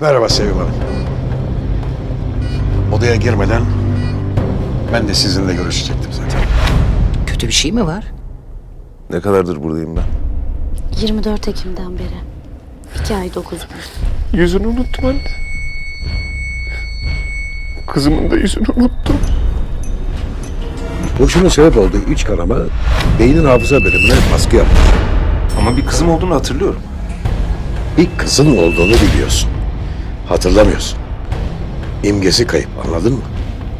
Merhaba Sevim Hanım. Odaya girmeden ben de sizinle görüşecektim zaten. Kötü bir şey mi var? Ne kadardır buradayım ben? 24 Ekim'den beri. 2 ay 9 gün. Yüzünü unuttum anne. Kızımın da yüzünü unuttum. Boşuna sebep olduğu iç kanama beynin hafıza bölümüne baskı yapmış. Ama bir kızım olduğunu hatırlıyorum. Bir kızın olduğunu biliyorsun. Hatırlamıyorsun. İmgesi kayıp anladın mı?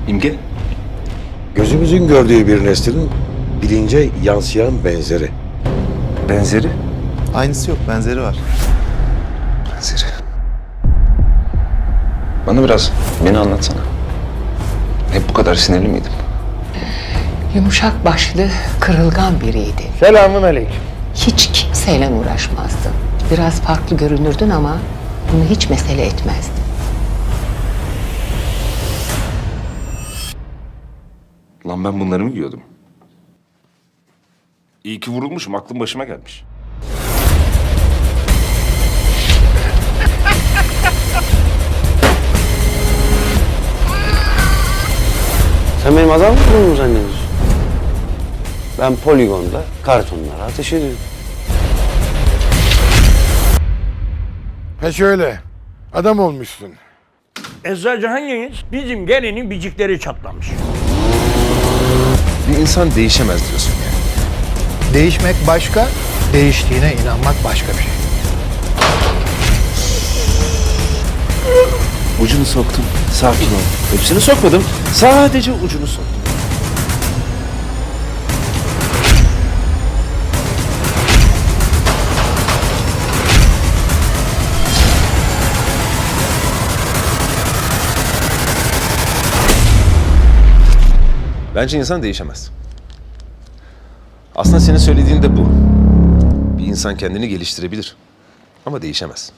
İmge? Gözümüzün gördüğü bir neslin bilince yansıyan benzeri. Benzeri? Aynısı yok, benzeri var. Benzeri. Bana biraz beni anlatsana. Hep bu kadar sinirli miydim? Yumuşak başlı, kırılgan biriydi. Selamun aleyküm. Hiç kimseyle uğraşmazdı. Biraz farklı görünürdün ama bunu hiç mesele etmezdi. Lan ben bunları mı giyiyordum? İyi ki vurulmuşum, aklım başıma gelmiş. Sen benim adam mı zannediyorsun? Ben poligonda kartonlara ateş ediyorum. Ha şöyle, adam olmuşsun. Eczacı hanginiz? Bizim gelinin bicikleri çatlamış. Bir insan değişemez diyorsun yani. Değişmek başka, değiştiğine inanmak başka bir şey. Ucunu soktum. Sakin ol. Hepsini sokmadım. Sadece ucunu soktum. Bence insan değişemez. Aslında senin söylediğin de bu. Bir insan kendini geliştirebilir. Ama değişemez.